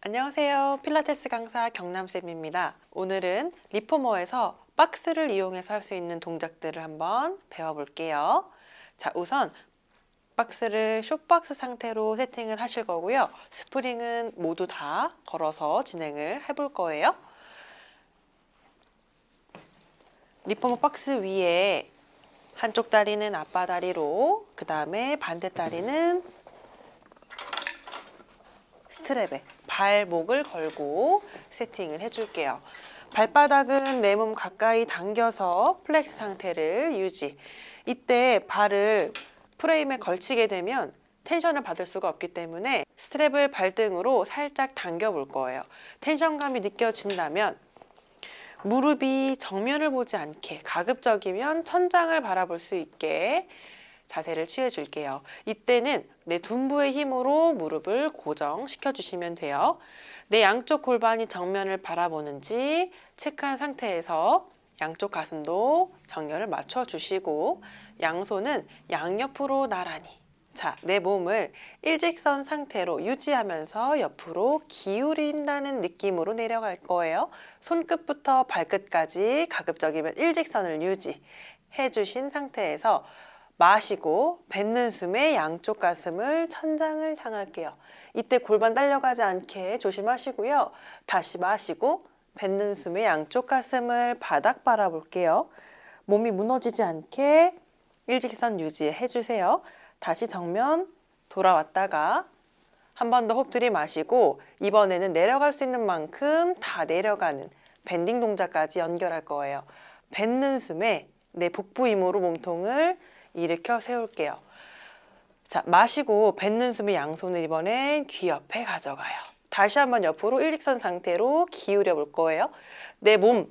안녕하세요. 필라테스 강사 경남쌤입니다. 오늘은 리포머에서 박스를 이용해서 할 수 있는 동작들을 한번 배워볼게요. 자, 우선 박스를 숏박스 상태로 세팅을 하실 거고요. 스프링은 모두 다 걸어서 진행을 해볼 거예요. 리포머 박스 위에 한쪽 다리는 앞바 다리로, 그 다음에 반대 다리는 스트랩에 발목을 걸고 세팅을 해줄게요. 발바닥은 내 몸 가까이 당겨서 플렉스 상태를 유지. 이때 발을 프레임에 걸치게 되면 텐션을 받을 수가 없기 때문에 스트랩을 발등으로 살짝 당겨 볼 거예요. 텐션감이 느껴진다면 무릎이 정면을 보지 않게 가급적이면 천장을 바라볼 수 있게 자세를 취해 줄게요. 이때는 내 둔부의 힘으로 무릎을 고정시켜 주시면 돼요. 내 양쪽 골반이 정면을 바라보는지 체크한 상태에서 양쪽 가슴도 정렬을 맞춰 주시고 양손은 양옆으로 나란히 자, 내 몸을 일직선 상태로 유지하면서 옆으로 기울인다는 느낌으로 내려갈 거예요. 손끝부터 발끝까지 가급적이면 일직선을 유지해 주신 상태에서 마시고 뱉는 숨에 양쪽 가슴을 천장을 향할게요. 이때 골반 딸려가지 않게 조심하시고요. 다시 마시고 뱉는 숨에 양쪽 가슴을 바닥 바라볼게요. 몸이 무너지지 않게 일직선 유지해 주세요. 다시 정면 돌아왔다가 한 번 더 호흡 들이마시고 이번에는 내려갈 수 있는 만큼 다 내려가는 밴딩 동작까지 연결할 거예요. 뱉는 숨에 내 복부 힘으로 몸통을 일으켜 세울게요. 자, 마시고 뱉는 숨에 양손을 이번엔 귀 옆에 가져가요. 다시 한번 옆으로 일직선 상태로 기울여 볼 거예요. 내 몸,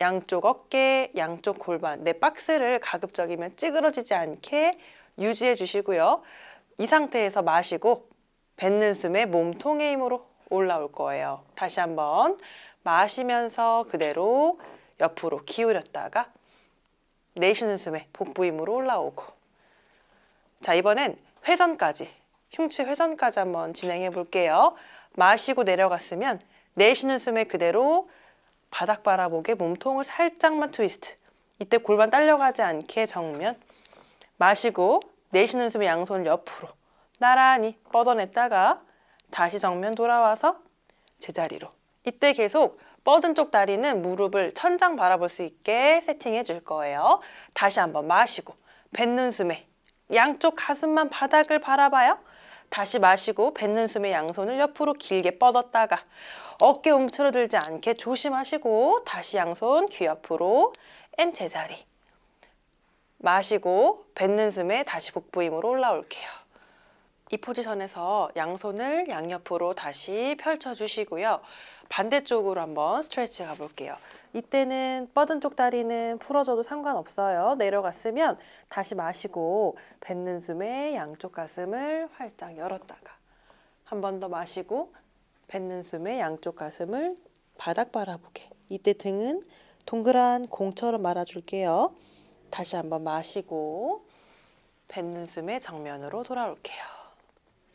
양쪽 어깨, 양쪽 골반, 내 박스를 가급적이면 찌그러지지 않게 유지해 주시고요. 이 상태에서 마시고 뱉는 숨에 몸통의 힘으로 올라올 거예요. 다시 한번 마시면서 그대로 옆으로 기울였다가 내쉬는 숨에 복부 힘으로 올라오고. 자 이번엔 회전까지. 흉추 회전까지 한번 진행해 볼게요. 마시고 내려갔으면 내쉬는 숨에 그대로 바닥 바라보게 몸통을 살짝만 트위스트. 이때 골반 딸려가지 않게 정면. 마시고 내쉬는 숨에 양손을 옆으로 나란히 뻗어냈다가 다시 정면 돌아와서 제자리로. 이때 계속 뻗은 쪽 다리는 무릎을 천장 바라볼 수 있게 세팅해 줄 거예요. 다시 한번 마시고 뱉는 숨에 양쪽 가슴만 바닥을 바라봐요. 다시 마시고 뱉는 숨에 양손을 옆으로 길게 뻗었다가 어깨 움츠러들지 않게 조심하시고 다시 양손 귀 옆으로 앤 제자리 마시고 뱉는 숨에 다시 복부 힘으로 올라올게요. 이 포지션에서 양손을 양옆으로 다시 펼쳐주시고요. 반대쪽으로 한번 스트레치 가볼게요. 이때는 뻗은 쪽 다리는 풀어줘도 상관없어요. 내려갔으면 다시 마시고 뱉는 숨에 양쪽 가슴을 활짝 열었다가 한 번 더 마시고 뱉는 숨에 양쪽 가슴을 바닥 바라보게. 이때 등은 동그란 공처럼 말아줄게요. 다시 한번 마시고 뱉는 숨에 정면으로 돌아올게요.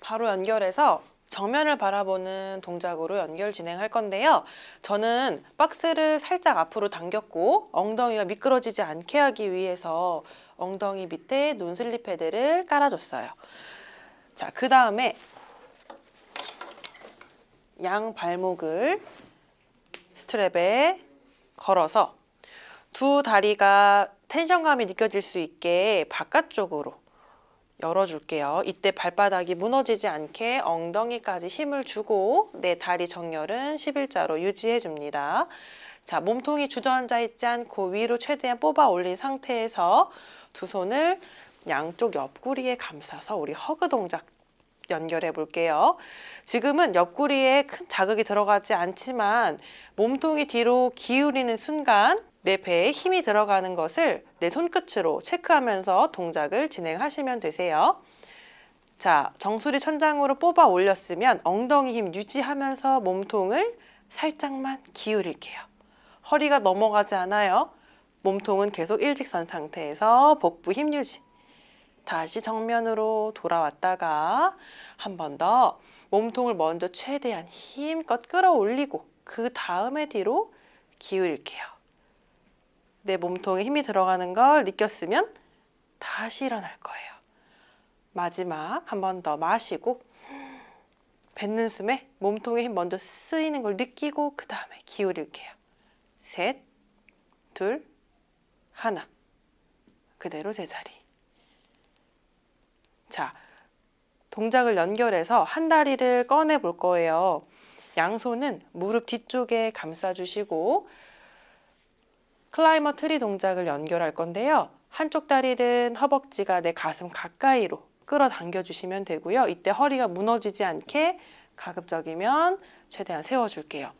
바로 연결해서 정면을 바라보는 동작으로 연결 진행할 건데요. 저는 박스를 살짝 앞으로 당겼고 엉덩이가 미끄러지지 않게 하기 위해서 엉덩이 밑에 논슬립 패드를 깔아줬어요. 자, 그 다음에 양 발목을 스트랩에 걸어서 두 다리가 텐션감이 느껴질 수 있게 바깥쪽으로 열어줄게요. 이때 발바닥이 무너지지 않게 엉덩이까지 힘을 주고 내 다리 정렬은 11자로 유지해줍니다. 자, 몸통이 주저앉아 있지 않고 위로 최대한 뽑아 올린 상태에서 두 손을 양쪽 옆구리에 감싸서 우리 허그 동작 연결해 볼게요. 지금은 옆구리에 큰 자극이 들어가지 않지만 몸통이 뒤로 기울이는 순간 내 배에 힘이 들어가는 것을 내 손끝으로 체크하면서 동작을 진행하시면 되세요. 자, 정수리 천장으로 뽑아 올렸으면 엉덩이 힘 유지하면서 몸통을 살짝만 기울일게요. 허리가 넘어가지 않아요. 몸통은 계속 일직선 상태에서 복부 힘 유지. 다시 정면으로 돌아왔다가 한 번 더 몸통을 먼저 최대한 힘껏 끌어올리고 그 다음에 뒤로 기울일게요. 내 몸통에 힘이 들어가는 걸 느꼈으면 다시 일어날 거예요. 마지막 한 번 더 마시고 뱉는 숨에 몸통에 힘 먼저 쓰이는 걸 느끼고 그 다음에 기울일게요. 셋, 둘, 하나. 그대로 제자리. 자, 동작을 연결해서 한 다리를 꺼내 볼 거예요. 양손은 무릎 뒤쪽에 감싸주시고 클라이머 트리 동작을 연결할 건데요. 한쪽 다리는 허벅지가 내 가슴 가까이로 끌어당겨 주시면 되고요. 이때 허리가 무너지지 않게 가급적이면 최대한 세워줄게요.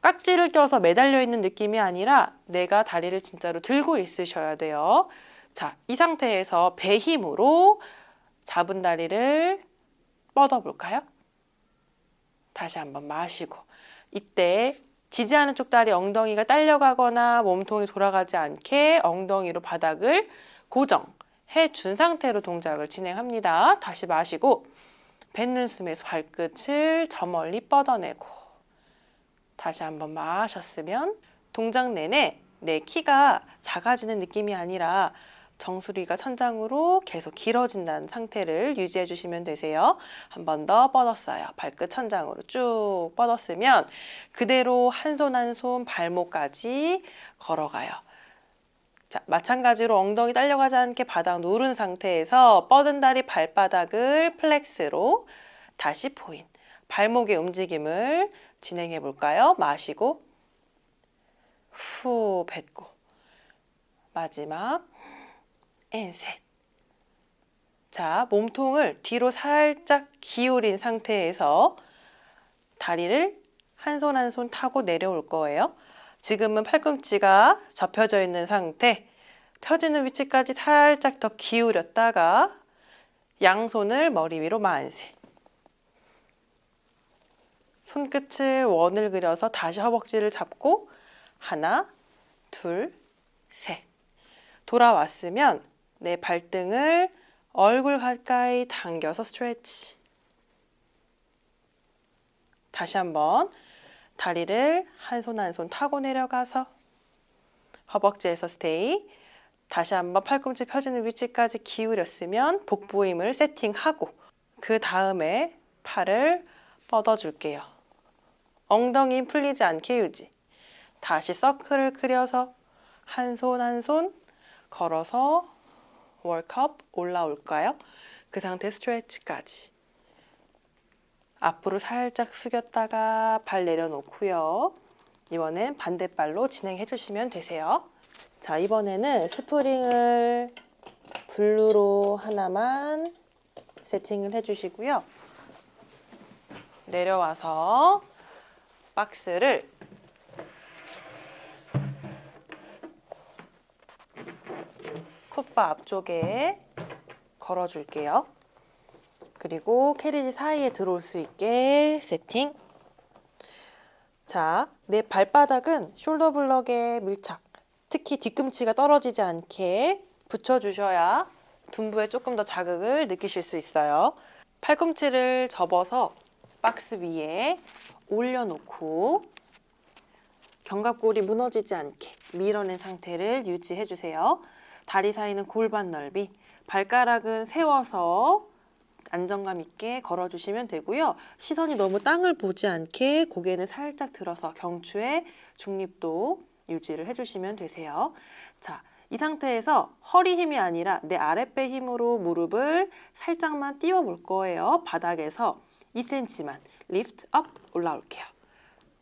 깍지를 껴서 매달려 있는 느낌이 아니라 내가 다리를 진짜로 들고 있으셔야 돼요. 자, 이 상태에서 배 힘으로 잡은 다리를 뻗어 볼까요? 다시 한번 마시고 이때 지지하는 쪽 다리 엉덩이가 딸려가거나 몸통이 돌아가지 않게 엉덩이로 바닥을 고정해 준 상태로 동작을 진행합니다. 다시 마시고 뱉는 숨에서 발끝을 저 멀리 뻗어내고 다시 한번 마셨으면 동작 내내 내 키가 작아지는 느낌이 아니라 정수리가 천장으로 계속 길어진다는 상태를 유지해 주시면 되세요. 한 번 더 뻗었어요. 발끝 천장으로 쭉 뻗었으면 그대로 한 손 한 손 발목까지 걸어가요. 자, 마찬가지로 엉덩이 딸려가지 않게 바닥 누른 상태에서 뻗은 다리 발바닥을 플렉스로 다시 포인. 발목의 움직임을 진행해 볼까요? 마시고 후 뱉고 마지막 앤 셋. 자, 몸통을 뒤로 살짝 기울인 상태에서 다리를 한손 한 손 타고 내려올 거예요. 지금은 팔꿈치가 접혀져 있는 상태. 펴지는 위치까지 살짝 더 기울였다가 양손을 머리 위로 만세. 손끝을 원을 그려서 다시 허벅지를 잡고 하나, 둘, 셋. 돌아왔으면 내 발등을 얼굴 가까이 당겨서 스트레치. 다시 한번 다리를 한 손 한 손 타고 내려가서 허벅지에서 스테이. 다시 한번 팔꿈치 펴지는 위치까지 기울였으면 복부 힘을 세팅하고 그 다음에 팔을 뻗어줄게요. 엉덩이 힘 풀리지 않게 유지. 다시 서클을 그려서 한 손 한 손 걸어서 월컵 올라올까요? 그 상태 스트레치까지. 앞으로 살짝 숙였다가 발 내려놓고요. 이번엔 반대발로 진행해 주시면 되세요. 자, 이번에는 스프링을 블루로 하나만 세팅을 해 주시고요. 내려와서 박스를 풋바 앞쪽에 걸어줄게요. 그리고 캐리지 사이에 들어올 수 있게 세팅. 자, 내 발바닥은 숄더 블럭에 밀착. 특히 뒤꿈치가 떨어지지 않게 붙여주셔야 둔부에 조금 더 자극을 느끼실 수 있어요. 팔꿈치를 접어서 박스 위에 올려놓고 견갑골이 무너지지 않게 밀어낸 상태를 유지해 주세요. 다리 사이는 골반 넓이, 발가락은 세워서 안정감 있게 걸어주시면 되고요. 시선이 너무 땅을 보지 않게 고개는 살짝 들어서 경추의 중립도 유지를 해주시면 되세요. 자, 이 상태에서 허리 힘이 아니라 내 아랫배 힘으로 무릎을 살짝만 띄워 볼 거예요. 바닥에서 2cm만 리프트 업 올라올게요.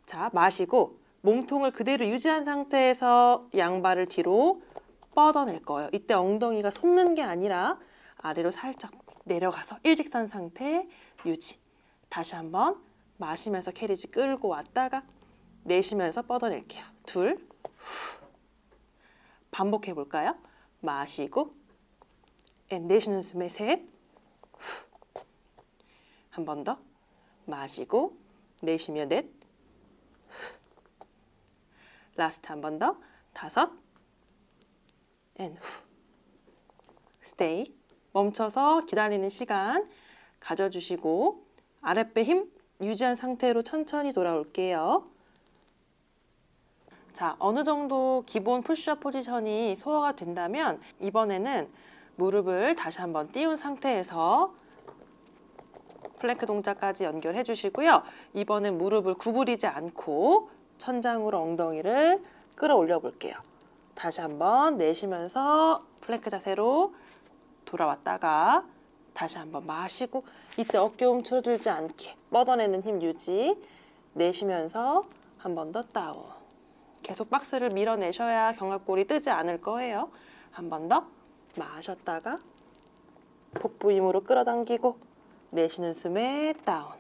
자, 마시고 몸통을 그대로 유지한 상태에서 양발을 뒤로 뻗어낼 거예요. 이때 엉덩이가 솟는 게 아니라 아래로 살짝 내려가서 일직선 상태 유지. 다시 한번 마시면서 캐리지 끌고 왔다가 내쉬면서 뻗어낼게요. 둘, 후. 반복해 볼까요? 마시고 앤 내쉬는 숨에 셋, 한 번 더 마시고 내쉬며 넷, 라스트 한 번 더 다섯, 앤 후. 스테이. 멈춰서 기다리는 시간 가져주시고 아랫배 힘 유지한 상태로 천천히 돌아올게요. 자, 어느 정도 기본 푸시업 포지션이 소화가 된다면 이번에는 무릎을 다시 한번 띄운 상태에서 플랭크 동작까지 연결해 주시고요. 이번엔 무릎을 구부리지 않고 천장으로 엉덩이를 끌어올려 볼게요. 다시 한번 내쉬면서 플랭크 자세로 돌아왔다가 다시 한번 마시고 이때 어깨 움츠러들지 않게 뻗어내는 힘 유지 내쉬면서 한 번 더 다운. 계속 박스를 밀어내셔야 견갑골이 뜨지 않을 거예요. 한 번 더 마셨다가 복부 힘으로 끌어당기고 내쉬는 숨에 다운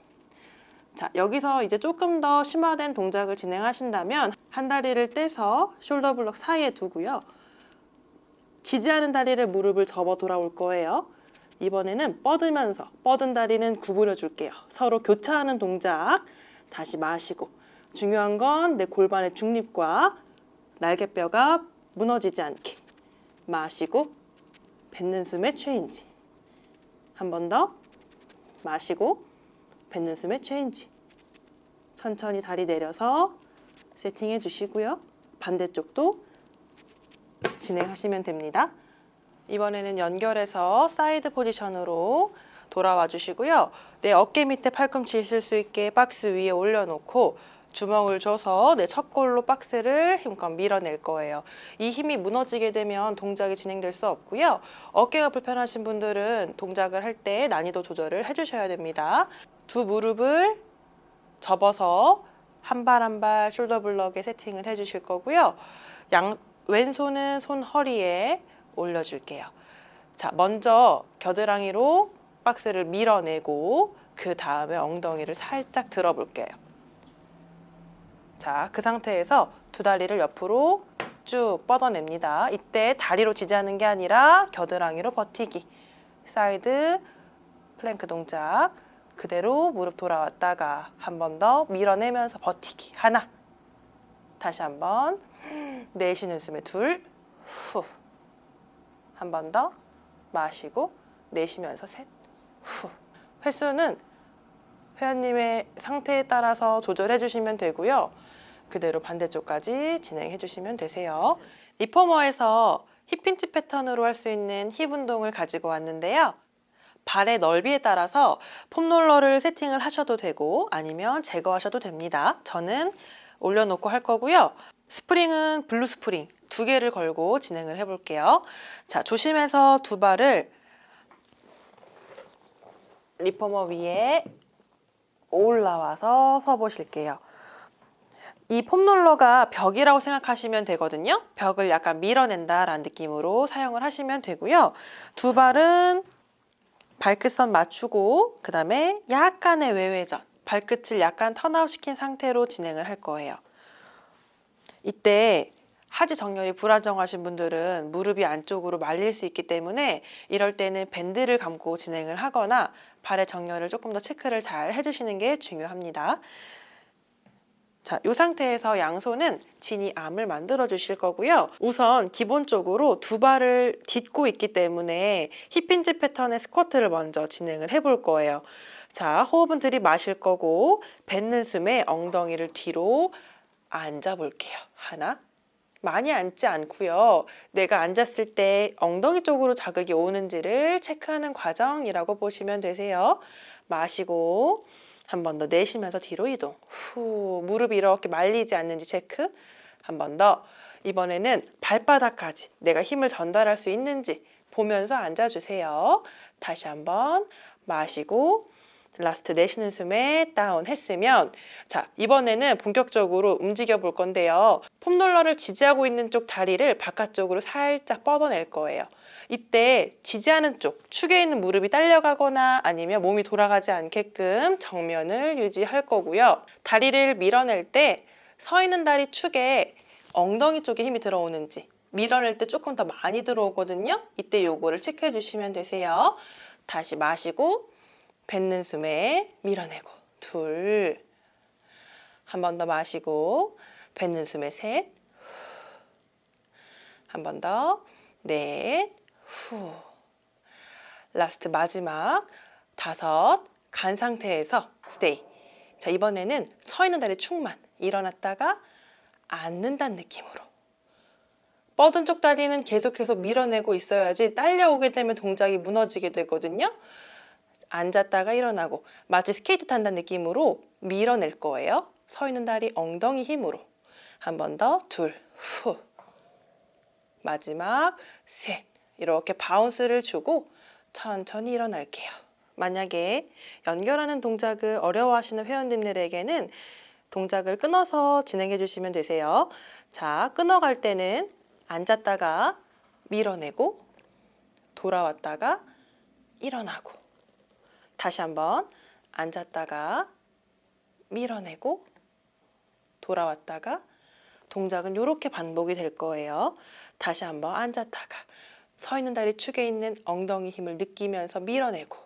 자 여기서 이제 조금 더 심화된 동작을 진행하신다면 한 다리를 떼서 숄더 블럭 사이에 두고요. 지지하는 다리를 무릎을 접어 돌아올 거예요. 이번에는 뻗으면서 뻗은 다리는 구부려 줄게요. 서로 교차하는 동작 다시 마시고. 중요한 건 내 골반의 중립과 날개뼈가 무너지지 않게 마시고 뱉는 숨에 체인지. 한 번 더 마시고 뱉는 숨에 체인지 천천히 다리 내려서 세팅해 주시고요. 반대쪽도 진행하시면 됩니다. 이번에는 연결해서 사이드 포지션으로 돌아와 주시고요. 내 어깨 밑에 팔꿈치 있을 수 있게 박스 위에 올려놓고 주먹을 줘서 내 첫 골로 박스를 힘껏 밀어낼 거예요. 이 힘이 무너지게 되면 동작이 진행될 수 없고요. 어깨가 불편하신 분들은 동작을 할 때 난이도 조절을 해주셔야 됩니다. 두 무릎을 접어서 한 발 한 발 숄더 블럭에 세팅을 해주실 거고요. 양 왼손은 손 허리에 올려줄게요. 자, 먼저 겨드랑이로 박스를 밀어내고 그 다음에 엉덩이를 살짝 들어볼게요. 자, 그 상태에서 두 다리를 옆으로 쭉 뻗어냅니다. 이때 다리로 지지하는 게 아니라 겨드랑이로 버티기. 사이드 플랭크 동작. 그대로 무릎 돌아왔다가 한 번 더 밀어내면서 버티기. 하나. 다시 한 번. 내쉬는 숨에 둘. 후. 한 번 더 마시고 내쉬면서 셋, 후. 횟수는 회원님의 상태에 따라서 조절해 주시면 되고요. 그대로 반대쪽까지 진행해 주시면 되세요. 리포머에서 힙 핀치 패턴으로 할 수 있는 힙 운동을 가지고 왔는데요. 발의 넓이에 따라서 폼롤러를 세팅을 하셔도 되고 아니면 제거하셔도 됩니다. 저는 올려놓고 할 거고요. 스프링은 블루 스프링 두 개를 걸고 진행을 해볼게요. 자, 조심해서 두 발을 리포머 위에 올라와서 서 보실게요. 이 폼롤러가 벽이라고 생각하시면 되거든요. 벽을 약간 밀어낸다 라는 느낌으로 사용을 하시면 되고요. 두 발은 발끝선 맞추고 그 다음에 약간의 외회전, 발끝을 약간 턴아웃 시킨 상태로 진행을 할 거예요. 이때 하지 정렬이 불안정하신 분들은 무릎이 안쪽으로 말릴 수 있기 때문에 이럴 때는 밴드를 감고 진행을 하거나 발의 정렬을 조금 더 체크를 잘 해주시는 게 중요합니다. 자, 이 상태에서 양손은 진이 암을 만들어 주실 거고요. 우선 기본적으로 두 발을 딛고 있기 때문에 힙힌지 패턴의 스쿼트를 먼저 진행을 해볼 거예요. 자, 호흡은 들이마실 거고 뱉는 숨에 엉덩이를 뒤로 앉아 볼게요. 하나, 많이 앉지 않고요. 내가 앉았을 때 엉덩이 쪽으로 자극이 오는지를 체크하는 과정이라고 보시면 되세요. 마시고 한 번 더 내쉬면서 뒤로 이동. 후, 무릎이 이렇게 말리지 않는지 체크. 한 번 더. 이번에는 발바닥까지 내가 힘을 전달할 수 있는지 보면서 앉아주세요. 다시 한번 마시고 라스트 내쉬는 숨에 다운 했으면 자 이번에는 본격적으로 움직여 볼 건데요 폼롤러를 지지하고 있는 쪽 다리를 바깥쪽으로 살짝 뻗어낼 거예요 이때 지지하는 쪽 축에 있는 무릎이 딸려가거나 아니면 몸이 돌아가지 않게끔 정면을 유지할 거고요 다리를 밀어낼 때 서 있는 다리 축에 엉덩이 쪽에 힘이 들어오는지 밀어낼 때 조금 더 많이 들어오거든요 이때 요거를 체크해 주시면 되세요 다시 마시고 뱉는 숨에 밀어내고 둘. 한 번 더 마시고 뱉는 숨에 셋. 한 번 더. 넷. 후. 라스트 마지막 다섯. 간 상태에서 stay. 자, 이번에는 서 있는 다리 축만 일어났다가 앉는다는 느낌으로. 뻗은 쪽 다리는 계속해서 밀어내고 있어야지 딸려오게 되면 동작이 무너지게 되거든요. 앉았다가 일어나고 마치 스케이트 탄다는 느낌으로 밀어낼 거예요. 서 있는 다리 엉덩이 힘으로. 한 번 더, 둘, 후. 마지막, 셋. 이렇게 바운스를 주고 천천히 일어날게요. 만약에 연결하는 동작을 어려워하시는 회원님들에게는 동작을 끊어서 진행해 주시면 되세요. 자, 끊어갈 때는 앉았다가 밀어내고 돌아왔다가 일어나고 다시 한번 앉았다가 밀어내고 돌아왔다가 동작은 이렇게 반복이 될 거예요. 다시 한번 앉았다가 서 있는 다리 축에 있는 엉덩이 힘을 느끼면서 밀어내고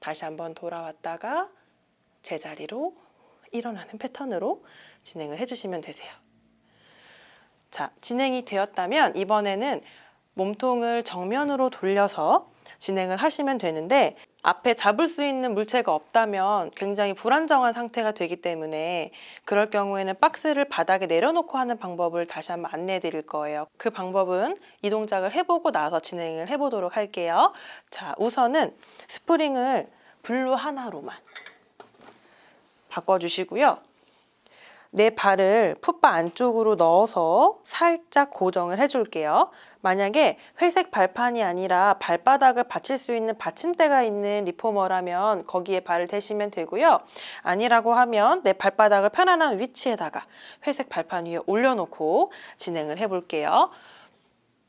다시 한번 돌아왔다가 제자리로 일어나는 패턴으로 진행을 해주시면 되세요. 자, 진행이 되었다면 이번에는 몸통을 정면으로 돌려서 진행을 하시면 되는데 앞에 잡을 수 있는 물체가 없다면 굉장히 불안정한 상태가 되기 때문에 그럴 경우에는 박스를 바닥에 내려놓고 하는 방법을 다시 한번 안내해 드릴 거예요. 그 방법은 이 동작을 해보고 나서 진행을 해보도록 할게요. 자, 우선은 스프링을 블루 하나로만 바꿔주시고요. 내 발을 풋바 안쪽으로 넣어서 살짝 고정을 해줄게요. 만약에 회색 발판이 아니라 발바닥을 받칠 수 있는 받침대가 있는 리포머라면 거기에 발을 대시면 되고요. 아니라고 하면 내 발바닥을 편안한 위치에다가 회색 발판 위에 올려놓고 진행을 해볼게요.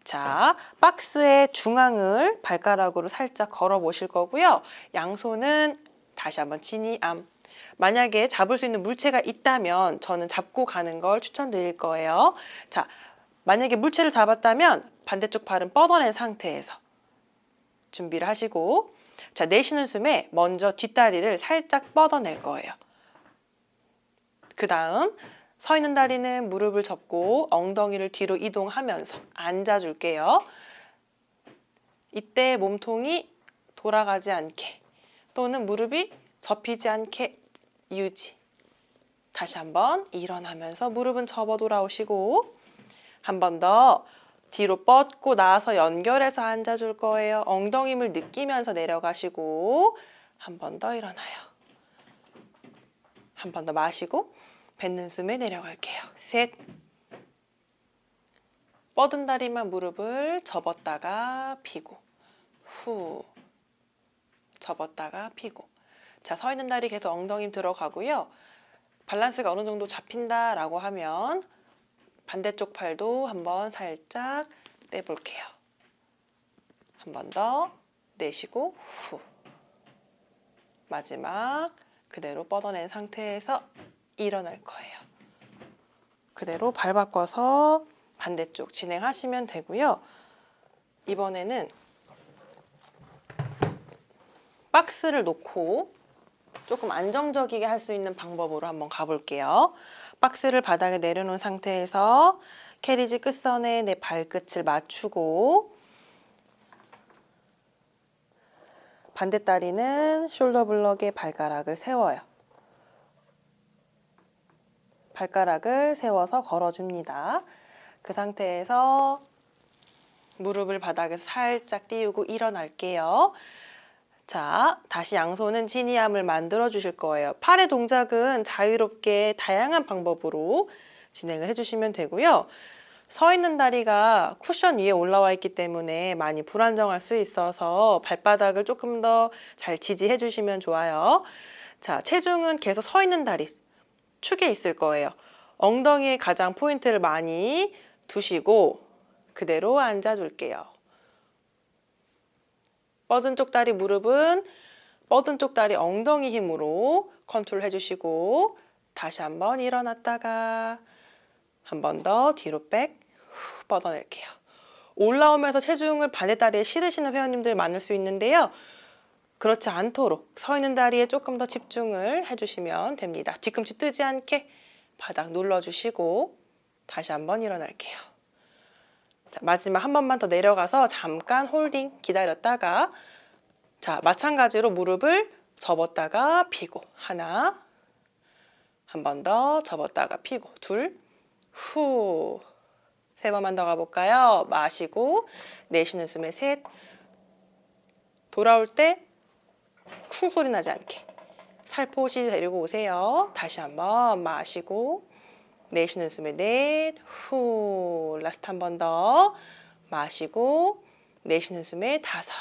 자, 박스의 중앙을 발가락으로 살짝 걸어 보실 거고요. 양손은 다시 한번 지니암. 만약에 잡을 수 있는 물체가 있다면 저는 잡고 가는 걸 추천드릴 거예요. 자, 만약에 물체를 잡았다면 반대쪽 발은 뻗어낸 상태에서 준비를 하시고 자, 내쉬는 숨에 먼저 뒷다리를 살짝 뻗어낼 거예요. 그 다음 서 있는 다리는 무릎을 접고 엉덩이를 뒤로 이동하면서 앉아줄게요. 이때 몸통이 돌아가지 않게 또는 무릎이 접히지 않게 유지. 다시 한번 일어나면서 무릎은 접어 돌아오시고 한 번 더 뒤로 뻗고 나서 연결해서 앉아줄 거예요. 엉덩이 힘을 느끼면서 내려가시고 한 번 더 일어나요. 한 번 더 마시고 뱉는 숨에 내려갈게요. 셋. 뻗은 다리만 무릎을 접었다가 피고 후 접었다가 피고 자, 서 있는 다리 계속 엉덩이 들어가고요. 밸런스가 어느 정도 잡힌다라고 하면 반대쪽 팔도 한번 살짝 빼볼게요. 한 번 더 내쉬고 후. 마지막 그대로 뻗어낸 상태에서 일어날 거예요. 그대로 발 바꿔서 반대쪽 진행하시면 되고요. 이번에는 박스를 놓고 조금 안정적이게 할 수 있는 방법으로 한번 가볼게요. 박스를 바닥에 내려놓은 상태에서 캐리지 끝선에 내 발끝을 맞추고 반대 다리는 숄더 블럭에 발가락을 세워요. 발가락을 세워서 걸어줍니다. 그 상태에서 무릎을 바닥에서 살짝 띄우고 일어날게요. 자, 다시 양손은 지니암을 만들어 주실 거예요. 팔의 동작은 자유롭게 다양한 방법으로 진행을 해주시면 되고요. 서 있는 다리가 쿠션 위에 올라와 있기 때문에 많이 불안정할 수 있어서 발바닥을 조금 더 잘 지지해 주시면 좋아요. 자, 체중은 계속 서 있는 다리 축에 있을 거예요. 엉덩이에 가장 포인트를 많이 두시고 그대로 앉아줄게요. 뻗은 쪽 다리 무릎은 뻗은 쪽 다리 엉덩이 힘으로 컨트롤 해주시고 다시 한번 일어났다가 한 번 더 뒤로 백 후, 뻗어낼게요. 올라오면서 체중을 반대 다리에 실으시는 회원님들 많을 수 있는데요. 그렇지 않도록 서 있는 다리에 조금 더 집중을 해주시면 됩니다. 뒤꿈치 뜨지 않게 바닥 눌러주시고 다시 한번 일어날게요. 자, 마지막 한 번만 더 내려가서 잠깐 홀딩 기다렸다가 자 마찬가지로 무릎을 접었다가 피고 하나 한 번 더 접었다가 피고 둘 후 세 번만 더 가볼까요? 마시고 내쉬는 숨에 셋 돌아올 때 쿵 소리 나지 않게 살포시 데리고 오세요. 다시 한번 마시고 내쉬는 숨에 넷, 후 라스트 한 번 더 마시고 내쉬는 숨에 다섯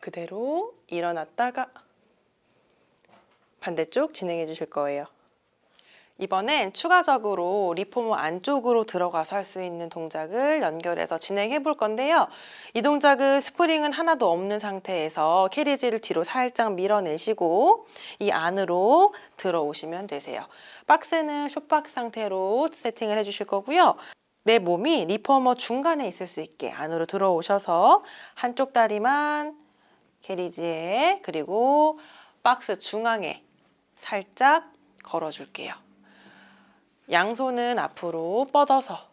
그대로 일어났다가 반대쪽 진행해 주실 거예요. 이번엔 추가적으로 리포머 안쪽으로 들어가서 할 수 있는 동작을 연결해서 진행해 볼 건데요. 이 동작은 스프링은 하나도 없는 상태에서 캐리지를 뒤로 살짝 밀어내시고 이 안으로 들어오시면 되세요. 박스는 쇼박스 상태로 세팅을 해주실 거고요. 내 몸이 리포머 중간에 있을 수 있게 안으로 들어오셔서 한쪽 다리만 캐리지에 그리고 박스 중앙에 살짝 걸어줄게요. 양손은 앞으로 뻗어서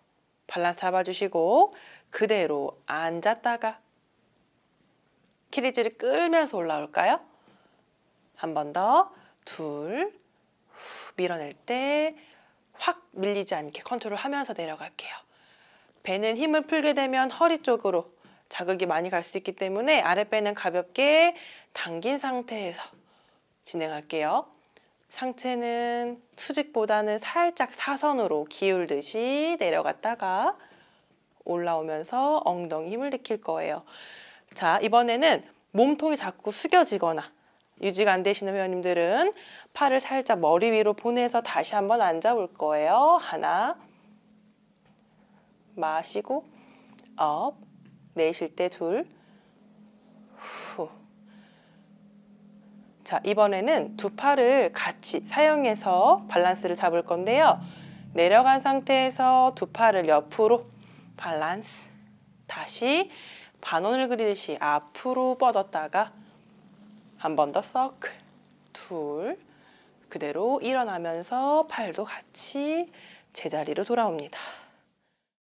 발란스 잡아주시고 그대로 앉았다가 키리지를 끌면서 올라올까요? 한 번 더, 둘, 후, 밀어낼 때 확 밀리지 않게 컨트롤하면서 내려갈게요. 배는 힘을 풀게 되면 허리 쪽으로 자극이 많이 갈 수 있기 때문에 아랫배는 가볍게 당긴 상태에서 진행할게요. 상체는 수직보다는 살짝 사선으로 기울듯이 내려갔다가 올라오면서 엉덩이 힘을 느낄 거예요. 자, 이번에는 몸통이 자꾸 숙여지거나 유지가 안 되시는 회원님들은 팔을 살짝 머리 위로 보내서 다시 한번 앉아 볼 거예요. 하나, 마시고, 업, 내쉴 때 둘, 후. 자, 이번에는 두 팔을 같이 사용해서 밸런스를 잡을 건데요. 내려간 상태에서 두 팔을 옆으로 밸런스. 다시 반원을 그리듯이 앞으로 뻗었다가 한 번 더 서클. 둘. 그대로 일어나면서 팔도 같이 제자리로 돌아옵니다.